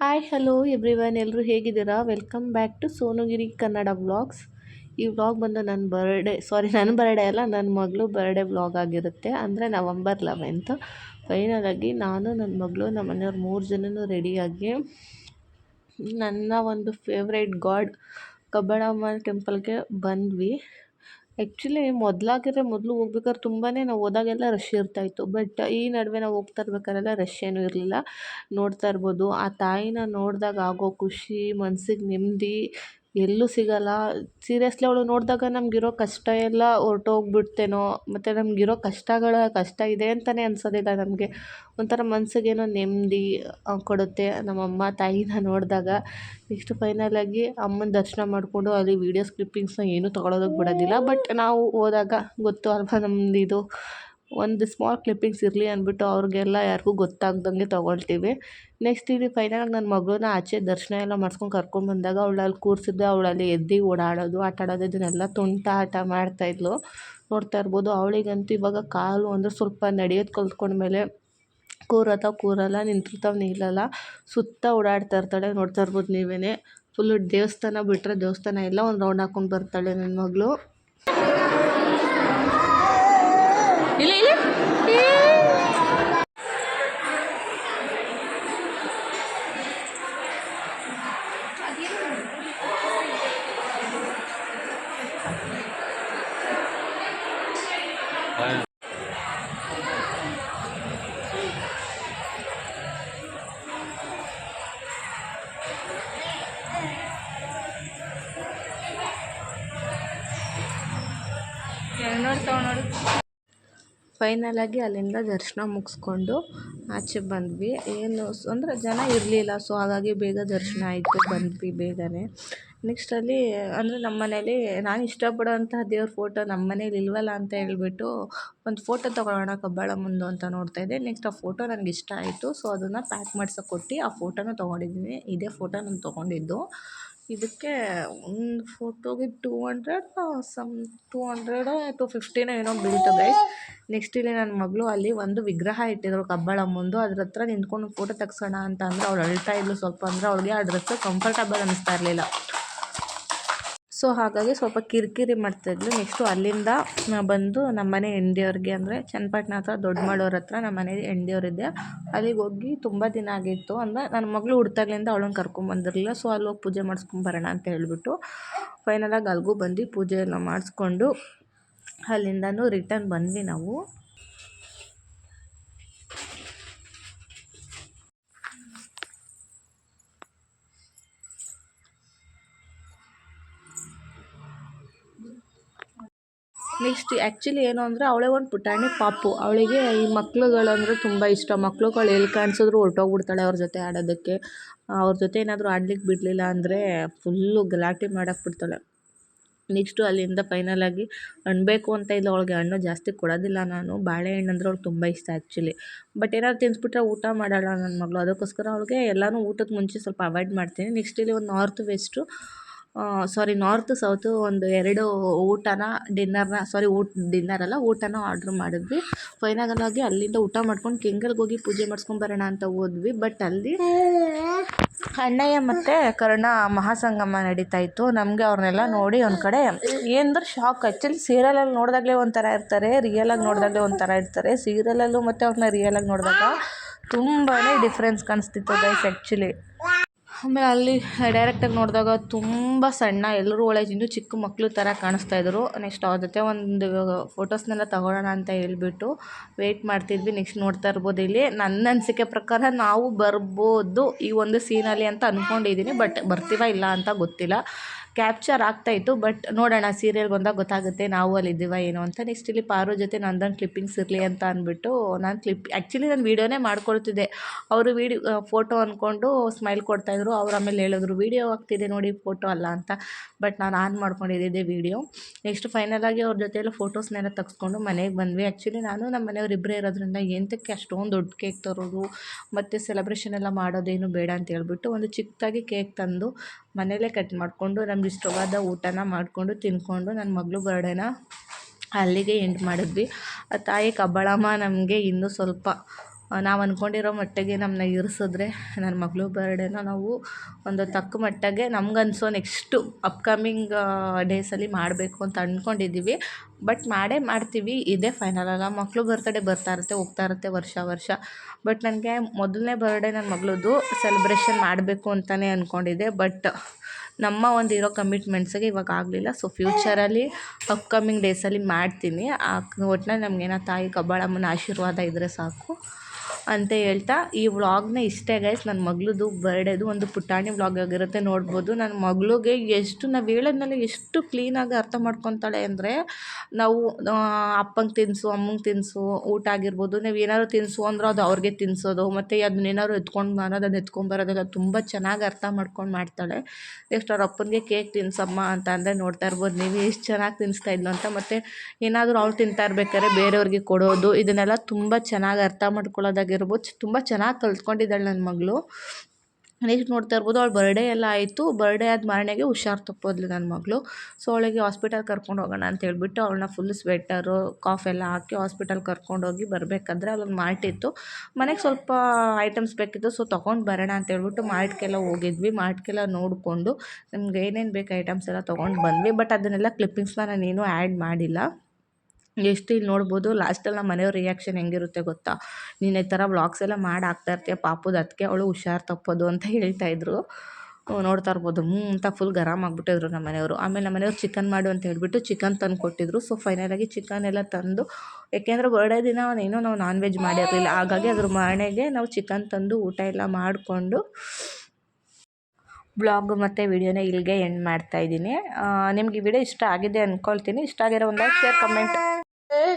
Hi hello everyone ಎಲ್ಲರೂ ಹೇಗಿದ್ದೀರಾ? Welcome back to Sonugiri Kannada vlogs ಈ ವ್ಲಾಗ್ ಬಂದು ನನ್ನ ಬರ್ಡೇ ಸಾರಿ ನನ್ನ ಬರ್ಡೇ ಅಲ್ಲ ನನ್ನ ಮಗಳು ಬರ್ಡೇ ವ್ಲಾಗ್ ಆಗಿರುತ್ತೆ. ಅಂದರೆ ನವಂಬರ್ ಲೆವೆಂತ್ ಫೈನಲಾಗಿ ನಾನು ನನ್ನ ಮಗಳು ನಮ್ಮ ಮನೆಯವ್ರು ಮೂರು ಜನನೂ ರೆಡಿಯಾಗಿ ನನ್ನ ಒಂದು ಫೇವ್ರೇಟ್ ಗಾಡ್ ಕಬ್ಬಳಮ್ಮ ಟೆಂಪಲ್ಗೆ ಬಂದ್ವಿ. ಆ್ಯಕ್ಚುಲಿ ಮೊದಲಾಗಿದ್ರೆ ಮೊದಲು ಹೋಗ್ಬೇಕಾದ್ರೆ ತುಂಬಾ ನಾವು ಹೋದಾಗೆಲ್ಲ ರಶ್ ಇರ್ತಾಯಿತ್ತು ಬಟ್ ಈ ನಡುವೆ ನಾವು ಹೋಗ್ತಾ ಇರ್ಬೇಕಾರೆಲ್ಲ ರಶ್ ಏನೂ ಇರಲಿಲ್ಲ. ನೋಡ್ತಾ ಇರ್ಬೋದು. ಆ ತಾಯಿನ ನೋಡಿದಾಗ ಆಗೋ ಖುಷಿ, ಮನ್ಸಿಗೆ ನೆಮ್ಮದಿ ಎಲ್ಲೂ ಸಿಗಲ್ಲ. ಸೀರಿಯಸ್ಲಿ ಅವಳು ನೋಡಿದಾಗ ನಮಗಿರೋ ಕಷ್ಟ ಎಲ್ಲ ಹೊರ್ಟೋಗ್ಬಿಡ್ತೇನೋ, ಮತ್ತು ನಮಗಿರೋ ಕಷ್ಟಗಳ ಕಷ್ಟ ಇದೆ ಅಂತಲೇ ಅನ್ಸೋದಿಲ್ಲ ನಮಗೆ. ಒಂಥರ ಮನಸ್ಸಿಗೇನೋ ನೆಮ್ಮದಿ ಕೊಡುತ್ತೆ. ನಮ್ಮಮ್ಮ ತಾಯಿನ ನೋಡಿದಾಗ ನೆಕ್ಸ್ಟ್ ಫೈನಲಾಗಿ ಅಮ್ಮನ ದರ್ಶನ ಮಾಡಿಕೊಂಡು ಅಲ್ಲಿ ವೀಡಿಯೋಸ್ ಕ್ಲಿಪ್ಪಿಂಗ್ಸ್ನ ಏನೂ ತೊಗೊಳೋದಕ್ಕೆ ಬಿಡೋದಿಲ್ಲ. ಬಟ್ ನಾವು ಹೋದಾಗ ಗೊತ್ತು ಅಲ್ವಾ ನಮ್ದು ಇದು? ಒಂದು ಸ್ಮಾಲ್ ಕ್ಲಿಪ್ಪಿಂಗ್ಸ್ ಇರಲಿ ಅಂದ್ಬಿಟ್ಟು ಅವ್ರಿಗೆಲ್ಲ ಯಾರಿಗೂ ಗೊತ್ತಾಗ್ದಂಗೆ ತೊಗೊಳ್ತೀವಿ. ನೆಕ್ಸ್ಟ್ ಇಲ್ಲಿ ಫೈನಲಾಗಿ ನನ್ನ ಮಗಳನ್ನ ಆಚೆ ದರ್ಶನ ಎಲ್ಲ ಮಾಡ್ಸ್ಕೊಂಡು ಕರ್ಕೊಂಡು ಬಂದಾಗ ಅವಳು ಅಲ್ಲಿ ಕೂರಿಸಿದ್ದೆ ಅವಳಲ್ಲಿ ಎದ್ದು ಓಡಾಡೋದು, ಆಟ ಆಡೋದು, ಇದನ್ನೆಲ್ಲ ತುಂಟಾಟ ಮಾಡ್ತಾಯಿದ್ಲು ನೋಡ್ತಾ ಇರ್ಬೋದು ಅವಳಿಗಂತೂ ಇವಾಗ ಕಾಲು ಅಂದರೆ ಸ್ವಲ್ಪ ನಡೆಯೋದು ಕಲ್ತ್ಕೊಂಡ್ಮೇಲೆ ಕೂರತ್ತಾವ ಕೂರಲ್ಲ, ನಿಂತಿರ್ತಾವ ನಿಲ್ಲಲ್ಲ, ಸುತ್ತ ಓಡಾಡ್ತಾ ಇರ್ತಾಳೆ ನೋಡ್ತಾ ಇರ್ಬೋದು ನೀವೇ ಫುಲ್ಲು ದೇವಸ್ಥಾನ ಬಿಟ್ಟರೆ ದೇವಸ್ಥಾನ ಎಲ್ಲ ಒಂದು ರೌಂಡ್ ಹಾಕೊಂಡು ಬರ್ತಾಳೆ ನನ್ನ ಮಗಳು. ಇಲ್ಲ ಇಲ್ಲ ಫೈನಲಾಗಿ ಅಲ್ಲಿಂದ ದರ್ಶನ ಮುಗಿಸ್ಕೊಂಡು ಆಚೆ ಬಂದ್ವಿ. ಏನು ಅಂದರೆ ಜನ ಇರಲಿಲ್ಲ ಸೊ ಹಾಗಾಗಿ ಬೇಗ ದರ್ಶನ ಆಯಿತು, ಬಂದ್ವಿ ಬೇಗನೆ. ನೆಕ್ಸ್ಟ್ ಅಲ್ಲಿ, ಅಂದರೆ ನಮ್ಮ ಮನೇಲಿ, ನಾನು ಇಷ್ಟಪಡೋವಂಥ ದೇವ್ರ ಫೋಟೋ ನಮ್ಮ ಮನೇಲಿ ಇಲ್ವಲ್ಲ ಅಂತ ಹೇಳ್ಬಿಟ್ಟು ಒಂದು ಫೋಟೋ ತಗೊಳೋಣ ಕಬ್ಬಾಳ ಮುಂದು ಅಂತ ನೋಡ್ತಾ ಇದ್ದೆ. ನೆಕ್ಸ್ಟ್ ಆ ಫೋಟೋ ನನಗೆ ಇಷ್ಟ ಆಯಿತು ಸೊ ಅದನ್ನು ಪ್ಯಾಕ್ ಮಾಡ್ಸೋಕೆ ಕೊಟ್ಟು ಆ ಫೋಟೋನ ತೊಗೊಂಡಿದ್ದೀನಿ. ಇದೇ ಫೋಟೋ ನಾನು ತೊಗೊಂಡಿದ್ದು. ಇದಕ್ಕೆ ಒಂದು ಫೋಟೋಗೆ two hundred some two hundred to ಫಿಫ್ಟಿನೋ ಏನೋ ಬೀಳ್ತದೆ ನೆಕ್ಸ್ಟ್ ಇಲ್ಲಿ ನನ್ನ ಮಗಳು ಅಲ್ಲಿ ಒಂದು ವಿಗ್ರಹ ಇಟ್ಟಿದ್ರು ಕಬ್ಬಾಳಮ್ಮಂದು ಅದ್ರ ಹತ್ರ ನಿಂತ್ಕೊಂಡು ಫೋಟೋ ತೆಗ್ಸೋಣ ಅಂತ ಅಂದ್ರೆ ಅವಳು ಅಳ್ತಾ ಇದ್ಲು ಸ್ವಲ್ಪ ಅಂದರೆ ಅವಳಿಗೆ ಆ ಡ್ರೆಸ್ಸು ಕಂಫರ್ಟಬಲ್ ಅನ್ನಿಸ್ತಾ ಇರಲಿಲ್ಲ. ಸೊ ಹಾಗಾಗಿ ಸ್ವಲ್ಪ ಕಿರಿಕಿರಿ ಮಾಡ್ತಾಯಿದ್ಲು ನೆಕ್ಸ್ಟು ಅಲ್ಲಿಂದ ಬಂದು ನಮ್ಮ ಮನೆ ಹೆಂಡ್ತಿಯವ್ರಿಗೆ ಅಂದರೆ ಚನ್ನಪಟ್ಟಣ ಹತ್ರ ದೊಡ್ಡ ಮಾಡೋರ ಹತ್ರ ನಮ್ಮ ಮನೆ ಹೆಂಡ್ತಿಯವ್ರಿದ್ದೆ ಅಲ್ಲಿಗೆ ಹೋಗಿ ತುಂಬ ದಿನ ಆಗಿತ್ತು. ಅಂದರೆ ನನ್ನ ಮಗಳು ಹುಡ್ತಾಗ್ಲಿಂದ ಅವಳನ್ನ ಕರ್ಕೊಂಬಂದಿರಲಿಲ್ಲ ಸೊ ಅಲ್ಲಿ ಹೋಗಿ ಪೂಜೆ ಮಾಡಿಸ್ಕೊಂಬರೋಣ ಅಂತ ಹೇಳಿಬಿಟ್ಟು ಫೈನಲಾಗಿ ಅಲ್ಲಿಗೂ ಬಂದು ಪೂಜೆ ಎಲ್ಲ ಮಾಡಿಸ್ಕೊಂಡು ಅಲ್ಲಿಂದನೂ ರಿಟರ್ನ್ ಬಂದ್ವಿ ನಾವು. ನೆಕ್ಸ್ಟ್ ಆ್ಯಕ್ಚುಲಿ ಏನು ಅಂದರೆ ಅವಳೇ ಒಂದು ಪುಟಾಣಿ ಪಾಪು. ಅವಳಿಗೆ ಈ ಮಕ್ಳುಗಳಂದರೆ ತುಂಬ ಇಷ್ಟ. ಮಕ್ಳುಗಳು ಎಲ್ಲಿ ಕಾಣಿಸಿದ್ರು ಹೊರ್ಟೋಗ್ಬಿಡ್ತಾಳೆ ಅವ್ರ ಜೊತೆ ಆಡೋದಕ್ಕೆ. ಅವ್ರ ಜೊತೆ ಏನಾದರೂ ಆಡ್ಲಿಕ್ಕೆ ಬಿಡಲಿಲ್ಲ ಅಂದರೆ ಫುಲ್ಲು ಗಲಾಟೆ ಮಾಡಕ್ಕೆ ಬಿಡ್ತಾಳೆ. ನೆಕ್ಸ್ಟು ಅಲ್ಲಿಂದ ಫೈನಲಾಗಿ ಹಣ್ಣು ಅಂತ ಇಲ್ಲ ಅವಳಿಗೆ ಹಣ್ಣು ಜಾಸ್ತಿ ಕೊಡೋದಿಲ್ಲ ನಾನು. ಬಾಳೆಹಣ್ಣು ಅಂದರೆ ಅವ್ಳು ತುಂಬ ಇಷ್ಟ ಆ್ಯಕ್ಚುಲಿ ಬಟ್ ಏನಾದ್ರು ತಿನ್ಸ್ಬಿಟ್ರೆ ಊಟ ಮಾಡೋಲ್ಲ ನನ್ನ ಮಗಳು. ಅದಕ್ಕೋಸ್ಕರ ಅವಳಿಗೆ ಎಲ್ಲನೂ ಊಟದ ಮುಂಚೆ ಸ್ವಲ್ಪ ಅವಾಯ್ಡ್ ಮಾಡ್ತೀನಿ. ನೆಕ್ಸ್ಟ್ ಇಲ್ಲಿ ಒಂದು north west sorry north south ಒಂದು ಎರಡು ಊಟನ ಡಿನ್ನರ್ನ ಸಾರಿ ಊಟ ಡಿನ್ನರ್ ಅಲ್ಲ, ಊಟನ ಆರ್ಡ್ರ್ ಮಾಡಿದ್ವಿ. ಫೈನಲ್ ಆಗಿ ಅಲ್ಲಿಂದ ಊಟ ಮಾಡ್ಕೊಂಡು ಕೆಂಗಲ್ಗೆ ಹೋಗಿ ಪೂಜೆ ಮಾಡಿಸ್ಕೊಂಬರೋಣ ಅಂತ ಹೋದ್ವಿ. ಬಟ್ ಅಲ್ಲಿ ಅಣ್ಣಯ್ಯ ಮತ್ತು ಕರ್ಣ ಮಹಾಸಂಗಮ ನಡೀತಾ ಇತ್ತು. ನಮಗೆ ಅವ್ರನ್ನೆಲ್ಲ ನೋಡಿ ಒಂದು ಕಡೆ ಏನಂದ್ರೆ ಶಾಕ್ ಆ್ಯಕ್ಚುಲಿ ಸೀರಿಯಲಲ್ಲಿ ನೋಡಿದಾಗಲೇ ಒಂಥರ ಇರ್ತಾರೆ ರಿಯಲಾಗಿ ನೋಡಿದಾಗಲೇ ಒಂಥರ ಇರ್ತಾರೆ. ಸೀರಿಯಲಲ್ಲೂ ಮತ್ತು ಅವ್ರನ್ನ ರಿಯಲಾಗಿ ನೋಡಿದಾಗ ತುಂಬಾ ಡಿಫ್ರೆನ್ಸ್ ಕಾಣಿಸ್ತಿತ್ತು ಗೈಸ್ ಆ್ಯಕ್ಚುಲಿ ಆಮೇಲೆ ಅಲ್ಲಿ ಡೈರೆಕ್ಟಾಗಿ ನೋಡಿದಾಗ ತುಂಬ ಸಣ್ಣ ಎಲ್ಲರೂ ಒಳಗೆ ಇನ್ನೂ ಚಿಕ್ಕ ಮಕ್ಕಳು ಥರ ಕಾಣಿಸ್ತಾಯಿದ್ರು ನೆಕ್ಸ್ಟ್ ಅವ್ರ ಜೊತೆ ಒಂದು ಫೋಟೋಸ್ನೆಲ್ಲ ತಗೊಳ್ಳೋಣ ಅಂತ ಹೇಳ್ಬಿಟ್ಟು ವೆಯ್ಟ್ ಮಾಡ್ತಿದ್ವಿ. ನೆಕ್ಸ್ಟ್ ನೋಡ್ತಾ ಇರ್ಬೋದು ಇಲ್ಲಿ. ನನ್ನ ಅನಿಸಿಕೆ ಪ್ರಕಾರ ನಾವು ಬರ್ಬೋದು ಈ ಒಂದು ಸೀನಲ್ಲಿ ಅಂತ ಅಂದ್ಕೊಂಡಿದ್ದೀನಿ ಬಟ್ ಬರ್ತೀವ ಇಲ್ಲ ಅಂತ ಗೊತ್ತಿಲ್ಲ. ಕ್ಯಾಪ್ಚರ್ ಆಗ್ತಾಯಿತ್ತು ಬಟ್ ನೋಡೋಣ ಸೀರಿಯಲ್ ಬಂದಾಗ ಗೊತ್ತಾಗುತ್ತೆ ನಾವು ಅಲ್ಲಿದ್ದೀವ ಏನು ಅಂತ. ನೆಕ್ಸ್ಟ್ ಇಲ್ಲಿ ಪಾರೋ ಜೊತೆ ನಂದನ್ ಕ್ಲಿಪ್ಪಿಂಗ್ಸ್ ಇರಲಿ ಅಂತ ಅಂದ್ಬಿಟ್ಟು ನಾನು ಕ್ಲಿಪ್ ಆ್ಯಕ್ಚುಲಿ ನಾನು ವೀಡಿಯೋನೇ ಮಾಡ್ಕೊಳ್ತಿದ್ದೆ. ಅವರು ವೀಡಿಯೋ ಫೋಟೋ ಅಂದ್ಕೊಂಡು ಸ್ಮೈಲ್ ಕೊಡ್ತಾಯಿದ್ರು ಅವ್ರು ಆಮೇಲೆ ಹೇಳಿದ್ರು ವೀಡಿಯೋ ಆಗ್ತಿದೆ ನೋಡಿ ಫೋಟೋ ಅಲ್ಲ ಅಂತ. ಬಟ್ ನಾನು ಆನ್ ಮಾಡ್ಕೊಂಡಿದ್ದೆ ವೀಡಿಯೋ ನೆಕ್ಸ್ಟ್ ಫೈನಲಾಗಿ ಅವ್ರ ಜೊತೆ ಎಲ್ಲ ಫೋಟೋಸ್ನೆಲ್ಲ ತೆಗೆಸ್ಕೊಂಡು ಮನೆಗೆ ಬಂದ್ವಿ. ಆ್ಯಕ್ಚುಲಿ ನಾನು ನಮ್ಮ ಮನೆಯವ್ರು ಇಬ್ಬರೇ ಇರೋದ್ರಿಂದ ಎಂತಕ್ಕೆ ಅಷ್ಟೊಂದು ದೊಡ್ಡ ಕೇಕ್ ತರೋದು, ಮತ್ತು ಸೆಲೆಬ್ರೇಷನ್ ಎಲ್ಲ ಮಾಡೋದೇನು ಬೇಡ ಅಂತ ಹೇಳ್ಬಿಟ್ಟು ಒಂದು ಚಿಕ್ಕದಾಗಿ ಕೇಕ್ ತಂದು ಮನೆಯಲ್ಲೇ ಕಟ್ ಮಾಡಿಕೊಂಡು ನಮ್ಗೆ ಇಷ್ಟವಾದ ಊಟನ ಮಾಡಿಕೊಂಡು ತಿಂದ್ಕೊಂಡು ನನ್ನ ಮಗಳು ಬರ್ಡೇನ ಅಲ್ಲಿಗೆ ಎಂಡ್ ಮಾಡಿದ್ವಿ. ಆ ತಾಯಿ ಕಬ್ಬಾಳಮ್ಮ ನಮಗೆ ಇನ್ನೂ ಸ್ವಲ್ಪ ನಾವು ಅಂದ್ಕೊಂಡಿರೋ ಮಟ್ಟಿಗೆ ನಮ್ಮನ್ನ ಇರಿಸಿದ್ರೆ ನನ್ನ ಮಗಳು ಬರ್ಡೇನ ನಾವು ಒಂದು ತಕ್ಕ ಮಟ್ಟಿಗೆ ನಮಗನ್ಸೋ ನೆಕ್ಸ್ಟು ಅಪ್ಕಮಿಂಗ್ ಡೇಸಲ್ಲಿ ಮಾಡಬೇಕು ಅಂತ ಅಂದ್ಕೊಂಡಿದ್ದೀವಿ ಬಟ್ ಮಾಡೇ ಮಾಡ್ತೀವಿ. ಇದೇ ಫೈನಲ್ ಅಲ್ಲ. ಮಕ್ಕಳು ಬರ್ತಡೇ ಬರ್ತಾ ಇರುತ್ತೆ, ಹೋಗ್ತಾ ಇರುತ್ತೆ ವರ್ಷ ವರ್ಷ. ಬಟ್ ನನಗೆ ಮೊದಲನೇ ಬರ್ಡೇ ನನ್ನ ಮಗಳದ್ದು ಸೆಲೆಬ್ರೇಷನ್ ಮಾಡಬೇಕು ಅಂತಲೇ ಅಂದ್ಕೊಂಡಿದ್ದೆ ಬಟ್ ನಮ್ಮ ಒಂದು ಇರೋ ಕಮಿಟ್ಮೆಂಟ್ಸಿಗೆ ಇವಾಗ ಆಗಲಿಲ್ಲ. ಸೊ ಫ್ಯೂಚರಲ್ಲಿ ಅಪ್ಕಮಿಂಗ್ ಡೇಸಲ್ಲಿ ಮಾಡ್ತೀನಿ. ಆ, ಒಟ್ನಲ್ಲಿ ನಮಗೇನೋ ತಾಯಿ, ಕಬ್ಬಾಳಮ್ಮನ ಆಶೀರ್ವಾದ ಇದ್ದರೆ ಸಾಕು. ಅಂತ ಹೇಳ್ತಾ ಈ ವ್ಲಾಗ್ನ ಇಷ್ಟೇ ಗೈಸ್ ನನ್ನ ಮಗಳದು ಬರ್ಡೇದು ಒಂದು ಪುಟಾಣಿ ವ್ಲಾಗ್ ಆಗಿರುತ್ತೆ, ನೋಡ್ಬೋದು. ನನ್ನ ಮಗಳಿಗೆ ಎಷ್ಟು, ನಾವು ಹೇಳೋದ್ಮೇಲೆ ಎಷ್ಟು ಕ್ಲೀನಾಗಿ ಅರ್ಥ ಮಾಡ್ಕೊತಾಳೆ ಅಂದರೆ, ನಾವು ಅಪ್ಪಂಗೆ ತಿನ್ನಿಸು ಅಮ್ಮಂಗೆ ತಿನ್ನಿಸು ಊಟ ಆಗಿರ್ಬೋದು, ನಾವು ಏನಾದ್ರು ತಿನ್ನಿಸು ಅಂದ್ರೆ ಅದು ಅವ್ರಿಗೆ ತಿನ್ನಿಸೋದು ಮತ್ತು ಅದನ್ನೇನಾದ್ರು ಎತ್ಕೊಂಡು ಬರೋದು ಅದನ್ನ ಎತ್ಕೊಂಬರೋದೆಲ್ಲ ತುಂಬ ಚೆನ್ನಾಗಿ ಅರ್ಥ ಮಾಡ್ಕೊಂಡು ಮಾಡ್ತಾಳೆ. ನೆಕ್ಸ್ಟ್ ಅವ್ರ ಅಪ್ಪನಿಗೆ ಕೇಕ್ ತಿನ್ಸಮ್ಮ ಅಂತ ಅಂದರೆ ನೋಡ್ತಾ ಇರ್ಬೋದು, ನೀವು ಎಷ್ಟು ಚೆನ್ನಾಗಿ ತಿನ್ನಿಸ್ತಾ ಇದ್ಲು ಅಂತ, ಮತ್ತು ಏನಾದರೂ ಅವ್ರು ತಿಂತಾ ಇರ್ಬೇಕಾದ್ರೆ ಬೇರೆಯವ್ರಿಗೆ ಕೊಡೋದು, ಇದನ್ನೆಲ್ಲ ತುಂಬ ಚೆನ್ನಾಗಿ ಅರ್ಥ ಮಾಡ್ಕೊಳ್ಳೋದಾಗಿರ್ಬೋದು ತುಂಬ ಚೆನ್ನಾಗಿ ಕಲ್ತ್ಕೊಂಡಿದ್ದಾಳೆ ನನ್ನ ಮಗಳು. ನೆಕ್ಸ್ಟ್ ನೋಡ್ತಾ ಇರ್ಬೋದು, ಅವ್ಳು ಬರ್ಡೇ ಎಲ್ಲ ಆಯಿತು. ಬರ್ಡೇ ಆದ ಮಾರನೆಗೆ ಹುಷಾರು ತಪ್ಪೋದ್ಲು ನನ್ನ ಮಗಳು. ಸೊ ಅವಳಿಗೆ ಹಾಸ್ಪಿಟಲ್ ಕರ್ಕೊಂಡು ಹೋಗೋಣ ಅಂತ ಹೇಳ್ಬಿಟ್ಟು ಅವಳನ್ನ ಫುಲ್ ಸ್ವೆಟರು ಕಾಫ್ ಎಲ್ಲ ಹಾಕಿ ಹಾಸ್ಪಿಟಲ್ ಕರ್ಕೊಂಡೋಗಿ ಬರಬೇಕಾದ್ರೆ ಅಲ್ಲೊಂದು ಮಾರ್ಟ್ ಇತ್ತು. ಮನೆಗೆ ಸ್ವಲ್ಪ ಐಟಮ್ಸ್ ಬೇಕಿತ್ತು ಸೊ ತೊಗೊಂಡು ಬರೋಣ ಅಂತ ಹೇಳ್ಬಿಟ್ಟು ಮಾರ್ಟ್ಗೆಲ್ಲ ಹೋಗಿದ್ವಿ. ಮಾರ್ಟ್ಗೆಲ್ಲ ನೋಡಿಕೊಂಡು ನಮ್ಗೆ ಏನೇನು ಬೇಕು ಐಟಮ್ಸ್ ಎಲ್ಲ ತೊಗೊಂಡು ಬಂದ್ವಿ. ಬಟ್ ಅದನ್ನೆಲ್ಲ ಕ್ಲಿಪ್ಪಿಂಗ್ಸ್ನ ನಾನೇನು ಆ್ಯಡ್ ಮಾಡಿಲ್ಲ. ಎಷ್ಟು ಇಲ್ಲಿ ನೋಡ್ಬೋದು ಲಾಸ್ಟಲ್ಲಿ ನಮ್ಮ ಮನೆಯವ್ರ ರಿಯಾಕ್ಷನ್ ಹೆಂಗಿರುತ್ತೆ ಗೊತ್ತಾ? ನೀನು ಈ ಥರ ವ್ಲಾಗ್ಸ್ ಎಲ್ಲ ಮಾಡಿ ಹಾಕ್ತಾ ಇರ್ತೀಯ, ಪಾಪುದು ಅದಕ್ಕೆ ಅವಳು ಹುಷಾರು ತಪ್ಪೋದು ಅಂತ ಹೇಳ್ತಾಯಿದ್ರು ನೋಡ್ತಾ ಇರ್ಬೋದು. ಹ್ಞೂ ಅಂತ ಫುಲ್ ಗರಮ್ ಆಗಿಬಿಟ್ಟಿದ್ರು ನಮ್ಮ ಮನೆಯವರು. ಆಮೇಲೆ ನಮ್ಮ ಮನೆಯವ್ರು ಚಿಕನ್ ಮಾಡು ಅಂತ ಹೇಳಿಬಿಟ್ಟು ಚಿಕನ್ ತಂದು ಕೊಟ್ಟಿದ್ರು. ಸೊ ಫೈನಲಾಗಿ ಚಿಕನ್ ಎಲ್ಲ ತಂದು, ಯಾಕೆಂದರೆ ಬರ್ಡೇ ದಿನ ಏನೋ ನಾವು ನಾನ್ ವೆಜ್ ಮಾಡಿರಲಿಲ್ಲ ಹಾಗಾಗಿ ಅದ್ರ ಮನೆಗೆ ನಾವು ಚಿಕನ್ ತಂದು ಊಟ ಎಲ್ಲ ಮಾಡಿಕೊಂಡು ಬ್ಲಾಗ್ ಮತ್ತು ವಿಡಿಯೋನ ಇಲ್ಲಿಗೆ ಎಂಡ್ ಮಾಡ್ತಾಯಿದ್ದೀನಿ ನಿಮಗೆ ಈ ವಿಡಿಯೋ ಇಷ್ಟ ಆಗಿದೆ ಅಂದ್ಕೊಳ್ತೀನಿ ಇಷ್ಟ ಆಗಿರೋ ಒಂದು ಶೇರ್ ಕಮೆಂಟ್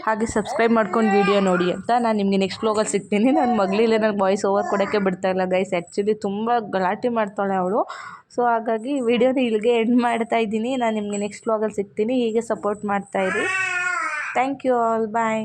ಹಾಗೆ ಸಬ್ಸ್ಕ್ರೈಬ್ ಮಾಡ್ಕೊಂಡು ವೀಡಿಯೋ ನೋಡಿ ಅಂತ ನಾನು ನಿಮಗೆ ನೆಕ್ಸ್ಟ್ ಬ್ಲಾಗಲ್ಲಿ ಸಿಗ್ತೀನಿ. ನನ್ನ ಮಗಳಿಲ್ಲ ನನಗೆ ವಾಯ್ಸ್ ಓವರ್ ಕೊಡೋಕ್ಕೆ ಬಿಡ್ತಾಯಿಲ್ಲ ಗೈಸ್ ಆ್ಯಕ್ಚುಲಿ ತುಂಬ ಗಲಾಟೆ ಮಾಡ್ತಾಳೆ ಅವಳು. ಸೊ ಹಾಗಾಗಿ ವಿಡಿಯೋನ ಇಲ್ಲಿಗೆ ಎಂಡ್ ಮಾಡ್ತಾ ಇದ್ದೀನಿ. ನಾನು ನಿಮಗೆ ನೆಕ್ಸ್ಟ್ ಬ್ಲಾಗಲ್ಲಿ ಸಿಗ್ತೀನಿ. ಹೀಗೆ ಸಪೋರ್ಟ್ ಮಾಡ್ತಾಯಿರಿ ಥ್ಯಾಂಕ್ ಯು ಆಲ್ ಬಾಯ್